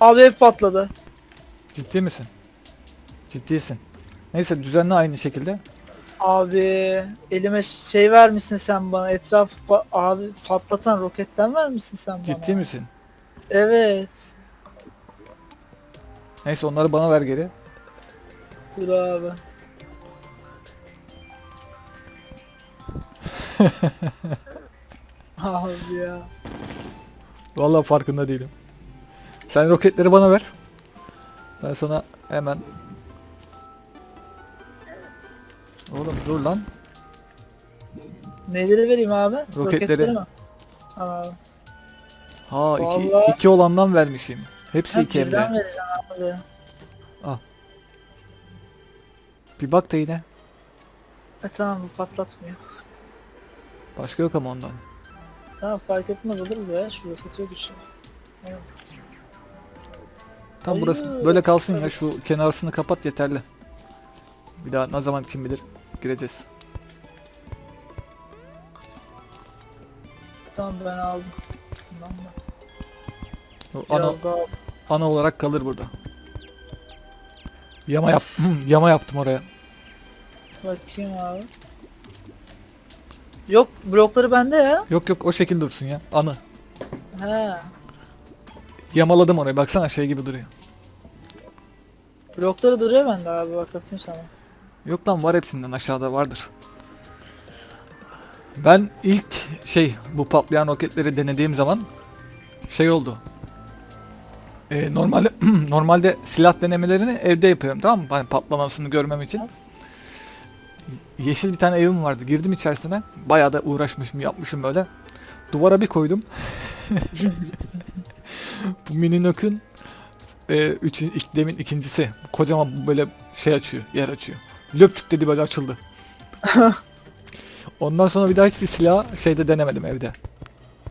Abi ev patladı. Ciddi misin? Ciddisin. Neyse düzenli aynı şekilde. Abi elime şey vermişsin sen bana etraf abi patlatan roketten vermişsin sen bana. Ciddi misin? Evet. Neyse onları bana ver geri. Dur abi. abi ya. Vallahi farkında değilim. Sen roketleri bana ver. Ben sana hemen Oğlum dur lan. Neleri vereyim abi? Roketleri. mi? Abi. Ha iki, Vallahi- iki olandan vermişim. Hepsi iki bizden evde. vereceksin abi. Bir bak da yine. E tamam bu patlatmıyor. Başka yok ama ondan. Tamam fark etmez alırız ya. Şurada satıyor bir şey. Tam burası böyle kalsın ya şu kenarısını kapat yeterli. Bir daha ne zaman kim bilir gireceğiz. Tamam ben aldım. Bundan da. O Ana, Biraz daha ana olarak kalır burada. Yama yap yama yaptım oraya. bakayım abi. Yok blokları bende ya. Yok yok o şekil dursun ya. Anı. He. Yamaladım orayı. Baksana şey gibi duruyor. Blokları duruyor bende abi bak atayım sana. Yok lan var hepsinden aşağıda vardır. Ben ilk şey bu patlayan roketleri denediğim zaman şey oldu. Ee, normalde normalde silah denemelerini evde yapıyorum tamam mı? Hani patlamasını görmem için. Yeşil bir tane evim vardı. Girdim içerisine. Bayağı da uğraşmışım, yapmışım böyle. Duvara bir koydum. bu Mininok'un e, üçü, ilk, demin ikincisi. Kocaman böyle şey açıyor, yer açıyor. Löpçük dedi böyle açıldı. Ondan sonra bir daha hiçbir silah şeyde denemedim evde.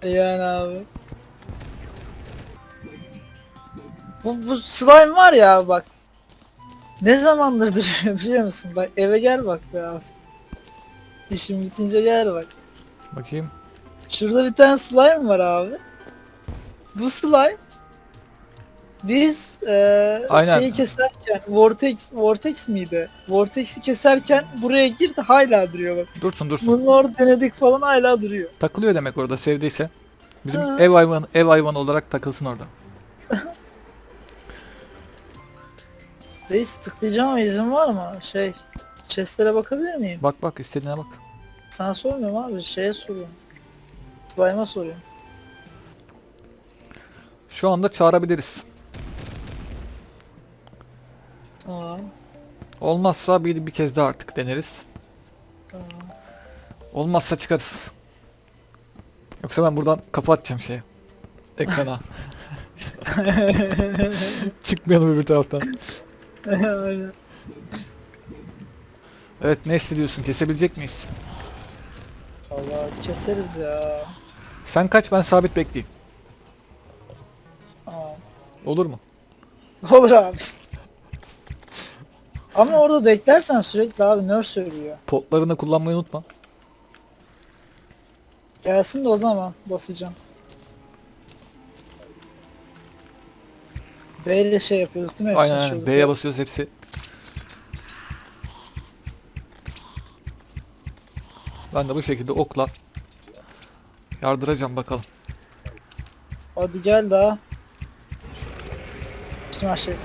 Yani abi. Bu, bu slime var ya bak. Ne zamandır duruyor biliyor musun? Bak eve gel bak be abi. İşim bitince gel bak. Bakayım. Şurada bir tane slime var abi. Bu slime biz eee Aynen. şeyi keserken Vortex Vortex miydi? Vortex'i keserken buraya girdi hala duruyor bak. Dursun dursun. Bunu orada denedik falan hala duruyor. Takılıyor demek orada sevdiyse. Bizim Ha. ev hayvanı ev hayvanı olarak takılsın orada. Reis tıklayacağım ama izin var mı? Şey chestlere bakabilir miyim? Bak bak istediğine bak. Sana sormuyorum abi şeye soruyorum. Slime'a soruyorum. Şu anda çağırabiliriz. Tamam. Olmazsa bir, bir kez daha artık deneriz. Tamam. Olmazsa çıkarız. Yoksa ben buradan kafa atacağım şeye. Ekrana. Çıkmayalım öbür taraftan. Evet ne hissediyorsun? Kesebilecek miyiz? Allah keseriz ya. Sen kaç ben sabit bekleyeyim. Tamam. Olur mu? Olur abi. Ama orada beklersen sürekli abi nurse söylüyor. Potlarını kullanmayı unutma. Gelsin de o zaman basacağım. B ile şey yapıyorduk değil mi? Aynen aynen. B'ye basıyoruz hepsi. Ben de bu şekilde okla yardıracağım bakalım. Hadi gel daha. Üstüme her şey.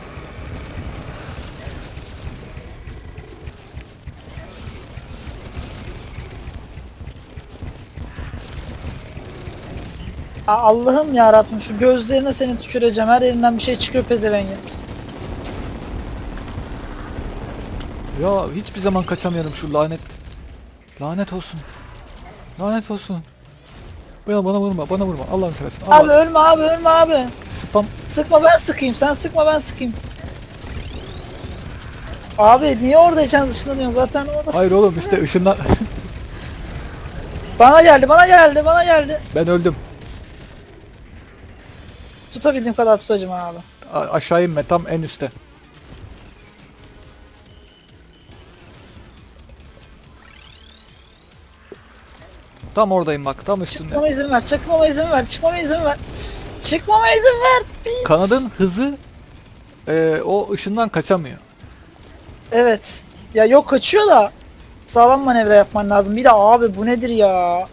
Allah'ım ya Rabbim şu gözlerine seni tüküreceğim. Her yerinden bir şey çıkıyor pezevenge. Ya hiçbir zaman kaçamıyorum şu lanet. Lanet olsun. Lanet olsun. Bana bana vurma, bana vurma. Allah'ını seversen. Allah. Abi ölme abi ölme abi. Spam. Sıkma ben sıkayım. Sen sıkma ben sıkayım. Abi niye oradayken ışınlanıyorsun zaten orada. Hayır oğlum işte ışınlar. Bana geldi bana geldi bana geldi. ben öldüm. Tutabildiğim kadar tutacağım abi. A- aşağı inme tam en üstte. Tam oradayım bak tam üstünde. Çıkmama izin ver çıkmama izin ver çıkmama izin ver. Çıkmama izin ver. piç. Kanadın hızı e, o ışından kaçamıyor. Evet. Ya yok kaçıyor da sağlam manevra yapman lazım. Bir de abi bu nedir ya?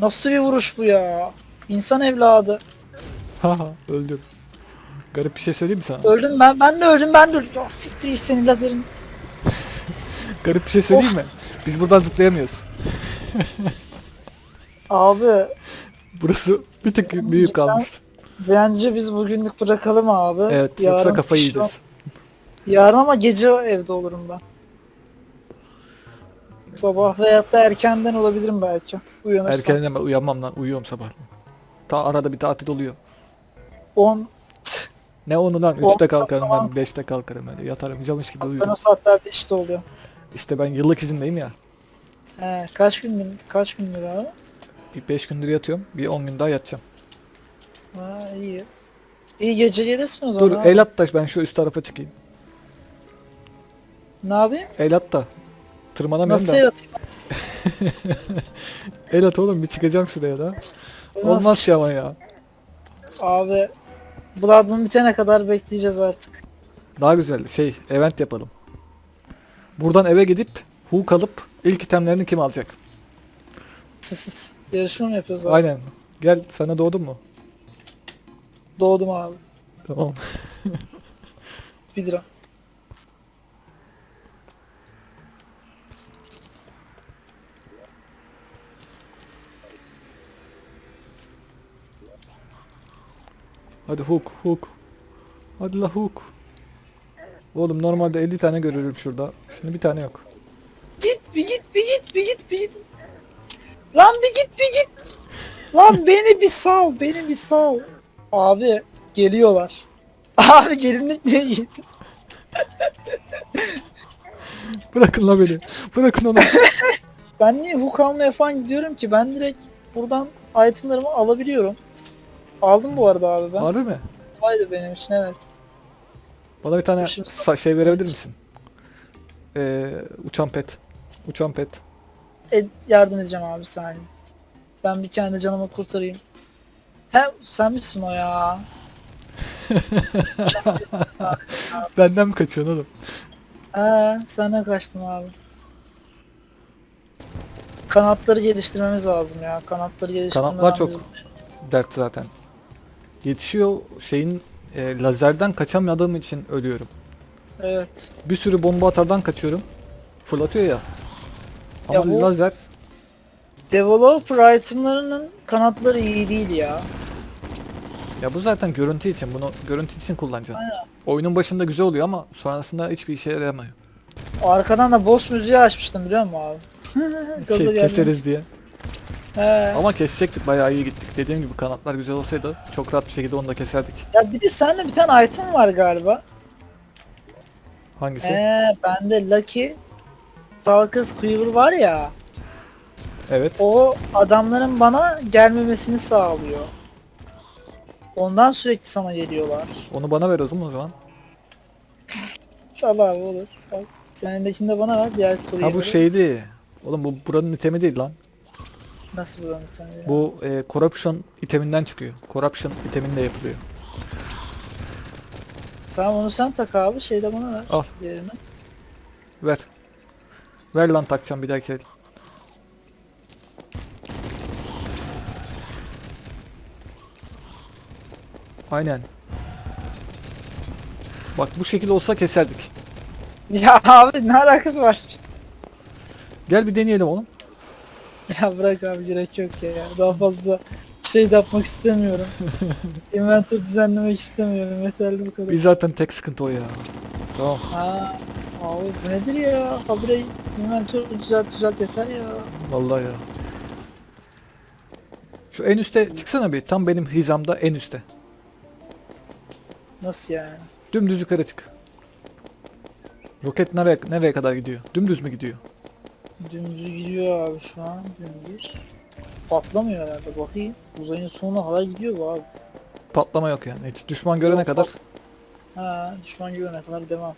Nasıl bir vuruş bu ya? İnsan evladı. Haha öldüm. Garip bir şey söyleyeyim mi sana? Öldüm ben. Ben de öldüm. Ben de öldüm. Ya siktir senin lazeriniz. Garip bir şey söyleyeyim mi? Biz buradan zıplayamıyoruz. Abi Burası bir tık büyük kalmış. bence biz bugünlük bırakalım abi. Evet yoksa kafayı akşam- yiyeceğiz. Yarın ama gece evde olurum ben. Sabah veyahut da erkenden olabilirim belki. Uyanırsam. Erkenden ben uyanmam lan uyuyorum sabah. Ta arada bir tatil oluyor. 10 Ne onu lan O- 3'te kalkarım ben 5'te kalkarım öyle yatarım camış gibi ben o saatlerde işte oluyor. İşte ben yıllık izindeyim ya. He, kaç gündür kaç gündür abi? Bir 5 gündür yatıyorum bir 10 gün daha yatacağım. Ha iyi. İyi gece gelirsin o zaman. Dur abi. el at da ben şu üst tarafa çıkayım. Ne yapayım? El at da. Tırmanamıyorum Nasıl da. yaratayım? El at oğlum bir çıkacağım şuraya da. Olmaz ki ama ya. Abi Bloodborne bitene kadar bekleyeceğiz artık. Daha güzel şey event yapalım. Buradan eve gidip hook alıp ilk itemlerini kim alacak? Yarışma mı yapıyoruz abi? Aynen. Gel sana doğdun mu? Doğdum abi. Tamam. 1 lira. Hadi hook hook. Hadi la hook. Oğlum normalde 50 tane görürüm şurada. Şimdi bir tane yok. Git bir git bir git bir git bir git. Lan bir git bir git. Lan beni bir sal beni bir sal. Abi geliyorlar. Abi gelinlik diye git. Bırakın la beni. Bırakın onu. Ben niye hook almaya falan gidiyorum ki? Ben direkt buradan itemlarımı alabiliyorum. Aldım bu arada abi ben. Harbi mi? Kolaydı benim için evet. Bana bir tane Şimdi- şey verebilir misin? Ee, uçan pet. Uçan pet. E, yardım edeceğim abi saniye. Ben bir kendi canımı kurtarayım. He sen misin o ya? Benden mi kaçıyorsun oğlum? He senden kaçtım abi. Kanatları geliştirmemiz lazım ya. Kanatları geliştirmemiz Kanatlar çok dert zaten. Yetişiyor şeyin e, lazerden kaçamadığım için ölüyorum. Evet. Bir sürü bomba atardan kaçıyorum. Fırlatıyor ya. Ama Ya bu- lazer Developer itemlarının kanatları iyi değil ya. ya bu zaten görüntü için bunu görüntü için kullanacaksın. Oyunun başında güzel oluyor ama sonrasında hiçbir işe yaramıyor. Arkadan da boss müziği açmıştım biliyor musun abi? Şey, keseriz diye. He. Ama kesecektik bayağı iyi gittik. Dediğim gibi kanatlar güzel olsaydı çok rahat bir şekilde onu da keserdik. Ya bir de sende bir tane item var galiba. Hangisi? Ee, bende Lucky Stalkers Quiver var ya. Evet. O adamların bana gelmemesini sağlıyor. Ondan sürekli sana geliyorlar. Onu bana ver o zaman. İnşallah abi olur. Bak senindekini de bana ver diğer kuryeleri. Ha bu şeydi. Oğlum bu buranın itemi değil lan. Nasıl buranın tane? Bu e, corruption iteminden çıkıyor. Corruption iteminde yapılıyor. Tamam onu sen tak abi şey de bana ver. Al. Diğerini. Ver. Ver lan takacağım bir dahaki el. Aynen. Bak bu şekil olsa keserdik. Ya abi ne alakası var? Gel bir deneyelim oğlum. Ya bırak abi gerek yok ya. Daha fazla şey de yapmak istemiyorum. Inventory düzenlemek istemiyorum. Yeterli bu kadar. Biz zaten tek sıkıntı o ya. Tamam. Ha, abi bu nedir ya? Habire inventory düzelt düzelt yeter ya. Vallahi ya. Şu en üste çıksana bir. Tam benim hizamda en üste. Nasıl yani? Dümdüz yukarı çık. Roket nereye nereye kadar gidiyor? Dümdüz mü gidiyor? Dümdüz gidiyor abi şu an dümdüz. Patlamıyor herhalde bakayım. Uzayın sonuna kadar gidiyor bu abi. Patlama yok yani. Hiç düşman görene Yok, kadar Ha düşman görene kadar devam.